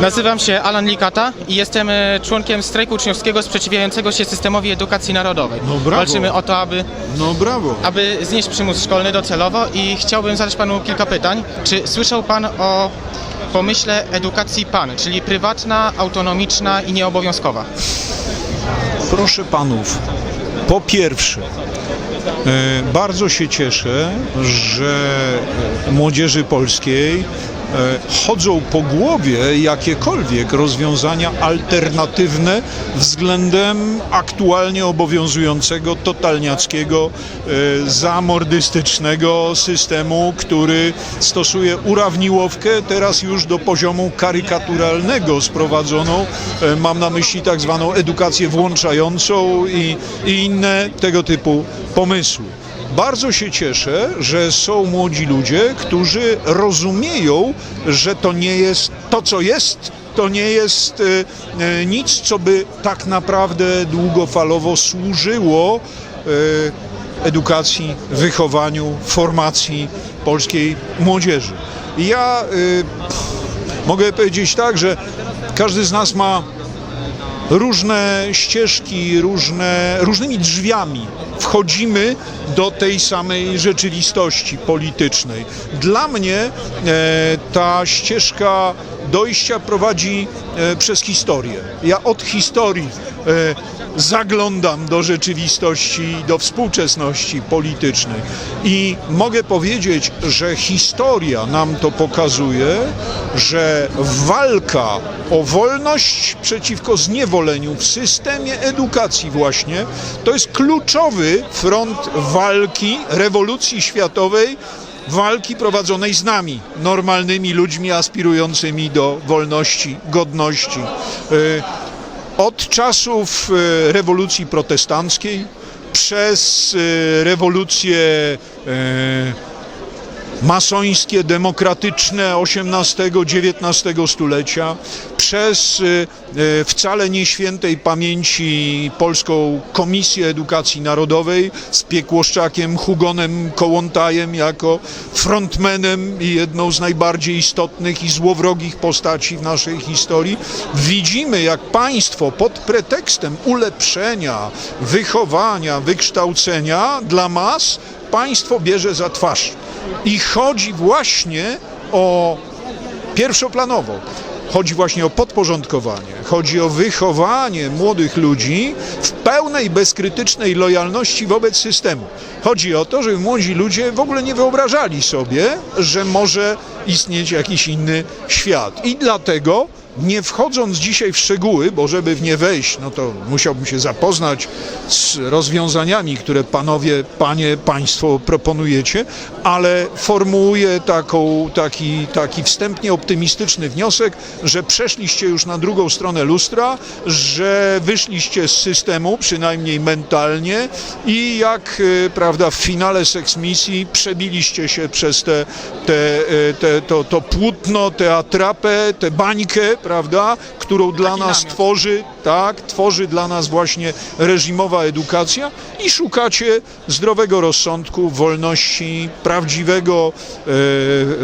Nazywam się Alan Likata i jestem e, członkiem strajku uczniowskiego sprzeciwiającego się systemowi edukacji narodowej. No brawo. Walczymy o to, aby, No brawo. aby znieść przymus szkolny docelowo i chciałbym zadać panu kilka pytań. Czy słyszał pan o pomyśle edukacji PAN, czyli prywatna, autonomiczna i nieobowiązkowa? Proszę panów, po pierwsze, e, bardzo się cieszę, że młodzieży polskiej e, chodzą po głowie jakiekolwiek rozwiązania alternatywne względem aktualnie obowiązującego totalniackiego, e, zamordystycznego systemu, który stosuje urawniłowkę teraz już do poziomu karykaturalnego sprowadzoną. E, Mam na myśli tak zwaną edukację włączającą i, i inne tego typu pomysły. Bardzo się cieszę, że są młodzi ludzie, którzy rozumieją, że to nie jest to, co jest, to nie jest e, e, nic, co by tak naprawdę długofalowo służyło e, edukacji, wychowaniu, formacji polskiej młodzieży. Ja mogę powiedzieć tak, że każdy z nas ma różne ścieżki, różne, różnymi drzwiami wchodzimy do tej samej rzeczywistości politycznej. Dla mnie e, ta ścieżka dojścia prowadzi e, przez historię. Ja od historii e, zaglądam do rzeczywistości, do współczesności politycznej i mogę powiedzieć, że historia nam to pokazuje, że walka o wolność przeciwko zniewoleniu w systemie edukacji właśnie to jest kluczowy front walki rewolucji światowej walki prowadzonej z nami, normalnymi ludźmi aspirującymi do wolności, godności. Y, Od czasów y, rewolucji protestanckiej przez rewolucje y, masońskie, demokratyczne XVIII-XIX stulecia, przez y, y, wcale nieświętej pamięci Polską Komisję Edukacji Narodowej z Piekłoszczakiem, Hugonem Kołątajem jako frontmenem i jedną z najbardziej istotnych i złowrogich postaci w naszej historii. Widzimy, jak państwo pod pretekstem ulepszenia, wychowania, wykształcenia dla mas państwo bierze za twarz. I chodzi właśnie o pierwszoplanowo. Chodzi właśnie o podporządkowanie, chodzi o wychowanie młodych ludzi w pełnej, bezkrytycznej lojalności wobec systemu. Chodzi o to, żeby młodzi ludzie w ogóle nie wyobrażali sobie, że może istnieć jakiś inny świat. I dlatego nie wchodząc dzisiaj w szczegóły, bo żeby w nie wejść, no to musiałbym się zapoznać z rozwiązaniami, które panowie, panie, państwo proponujecie, ale formułuję taką, taki, taki wstępnie optymistyczny wniosek, że przeszliście już na drugą stronę lustra, że wyszliście z systemu, przynajmniej mentalnie i jak, e, prawda, w finale seks misji przebiliście się przez te, te, e, te, to, to płótno, tę atrapę, tę bańkę, prawda, którą dla nas namiot. tworzy, tak, tworzy dla nas właśnie reżimowa edukacja i szukacie zdrowego rozsądku, wolności, prawdziwego e,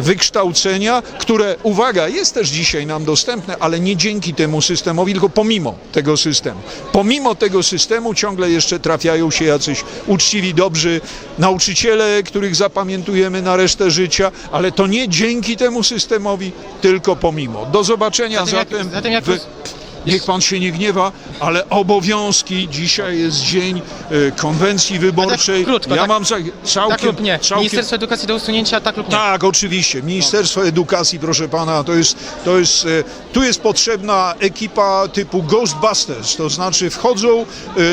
wykształcenia, które, uwaga, jest też dzisiaj nam dostępne, ale nie dzięki temu systemowi, tylko pomimo tego systemu. Pomimo tego systemu ciągle jeszcze trafiają się jacyś uczciwi, dobrzy nauczyciele, których zapamiętujemy na resztę życia, ale to nie dzięki temu systemowi, tylko pomimo. Do zobaczenia Zatem zatem. zatem jak w- roz- Niech pan się nie gniewa, ale obowiązki. Dzisiaj jest dzień e, konwencji wyborczej. tak krótko, ja tak- mam za, całkiem, Tak lub nie? całkiem Ministerstwo Edukacji do usunięcia, tak lub nie? tak, oczywiście. Ministerstwo Edukacji, proszę pana, to jest, to jest, e, tu jest potrzebna ekipa typu Ghostbusters, to znaczy wchodzą e,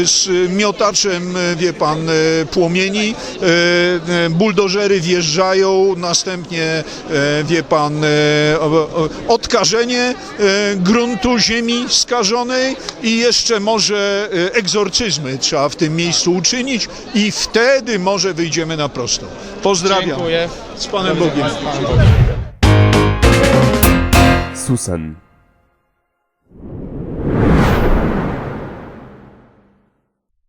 z miotaczem, e, wie pan, e, płomieni, e, e, buldożery wjeżdżają, następnie, e, wie pan, e, o- o- odkażenie e, gruntu ziemi skażonej i jeszcze może e, egzorcyzmy trzeba w tym miejscu uczynić i wtedy może wyjdziemy na prostą. Pozdrawiam. Dziękuję. Z Panem Bogiem. Susen.